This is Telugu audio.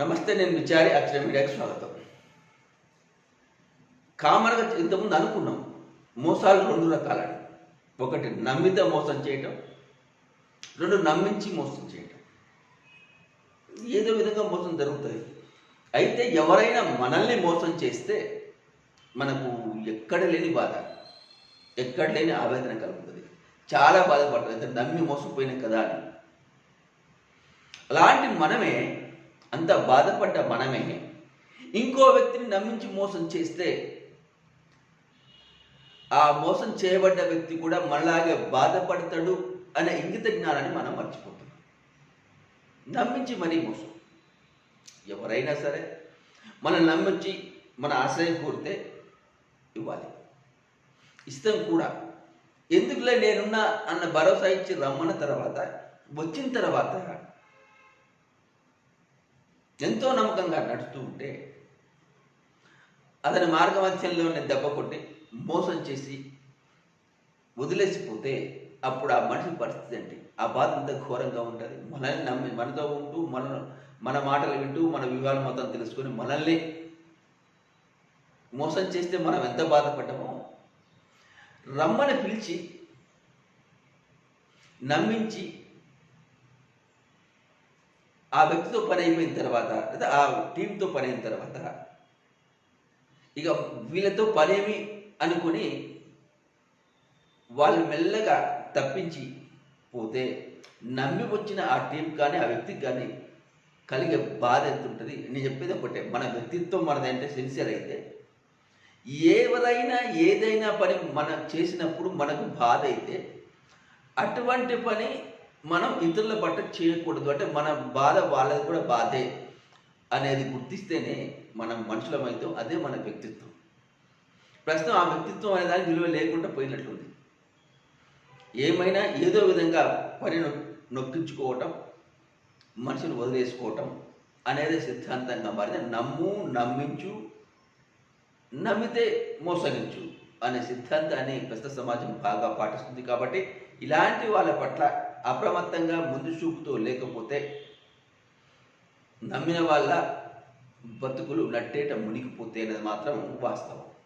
నమస్తే నేను విచారి అక్షర మీడియాకి స్వాగతం. కామన్గా ఇంతకుముందు అనుకున్నాం మోసాలు రెండు రకాలని ఒకటి నమ్మితే మోసం చేయటం రెండు నమ్మించి మోసం చేయటం. ఏదో విధంగా మోసం జరుగుతుంది. అయితే ఎవరైనా మనల్ని మోసం చేస్తే మనకు ఎక్కడ లేని బాధ ఎక్కడ లేని ఆవేదన కలుగుతుంది. చాలా బాధపడుతుంది నమ్మి మోసపోయినా కదా అని. అలాంటి మనమే అంత బాధపడ్డ మనమే. ఇంకో వ్యక్తిని నమ్మించి మోసం చేస్తే ఆ మోసం చేయబడ్డ వ్యక్తి కూడా మనలాగే బాధపడతాడు అనే ఇంగిత జ్ఞానాన్ని మనం మర్చిపోతున్నాం. నమ్మించి మరీ మోసం. ఎవరైనా సరే మనం నమ్మించి మన ఆశ్రయం కోరితే ఇవ్వాలి. ఇష్టం కూడా. ఎందుకులే నేనున్నా అన్న భరోసా ఇచ్చి రమ్మన్న తర్వాత వచ్చిన తర్వాత ఎంతో నమ్మకంగా నడుస్తూ ఉంటే అతని మార్గమధ్యంలోనే దెబ్బ కొట్టి మోసం చేసి వదిలేసిపోతే అప్పుడు ఆ మనిషి పరిస్థితి ఏంటి? ఆ బాధ అంత ఘోరంగా ఉంటుంది. మనల్ని నమ్మి మనతో ఉంటూ మన మన మాటలు వింటూ మన వివాహం మొత్తం తెలుసుకొని మనల్ని మోసం చేస్తే మనం ఎంత బాధపడ్డామో రమ్మని పిలిచి నమ్మించి ఆ వ్యక్తితో పని అయిపోయిన తర్వాత లేదా ఆ టీంతో పని అయిన తర్వాత ఇక వీళ్ళతో పనేమి అనుకుని వాళ్ళు మెల్లగా తప్పించి పోతే నమ్మి వచ్చిన ఆ టీం కానీ ఆ వ్యక్తికి కానీ కలిగే బాధ ఎంత ఉంటుంది నేను చెప్పేది ఒకటే మన వ్యక్తిత్వం మనదంటే సిన్సియర్ అయితే ఎవరైనా ఏదైనా పని మనం చేసినప్పుడు మనకు బాధ అయితే అటువంటి పని మనం ఇతరుల పట్ల చేయకూడదు. అంటే మన బాధ వాళ్ళది కూడా బాధే అనేది గుర్తిస్తేనే మనం మనుషులమైతే అదే మన వ్యక్తిత్వం. ప్రస్తుతం ఆ వ్యక్తిత్వం అనే దానికి విలువ లేకుండా పోయినట్లుంది. ఏమైనా ఏదో విధంగా పని నొ- నొక్కించుకోవటం మనిషిని వదిలేసుకోవటం అనేది సిద్ధాంతంగా మారింది. నమ్ము నమ్మించు నమ్మితే మోసగించు అనే సిద్ధాంతాన్ని ప్రస్తుత సమాజం బాగా పాటిస్తుంది. కాబట్టి ఇలాంటి వాళ్ళ పట్ల అప్రమత్తంగా ముందు చూపుతో లేకపోతే నమ్మిన వాళ్ళ బతుకులు నట్టేట మునిగిపోతే అనేది మాత్రం వాస్తవం.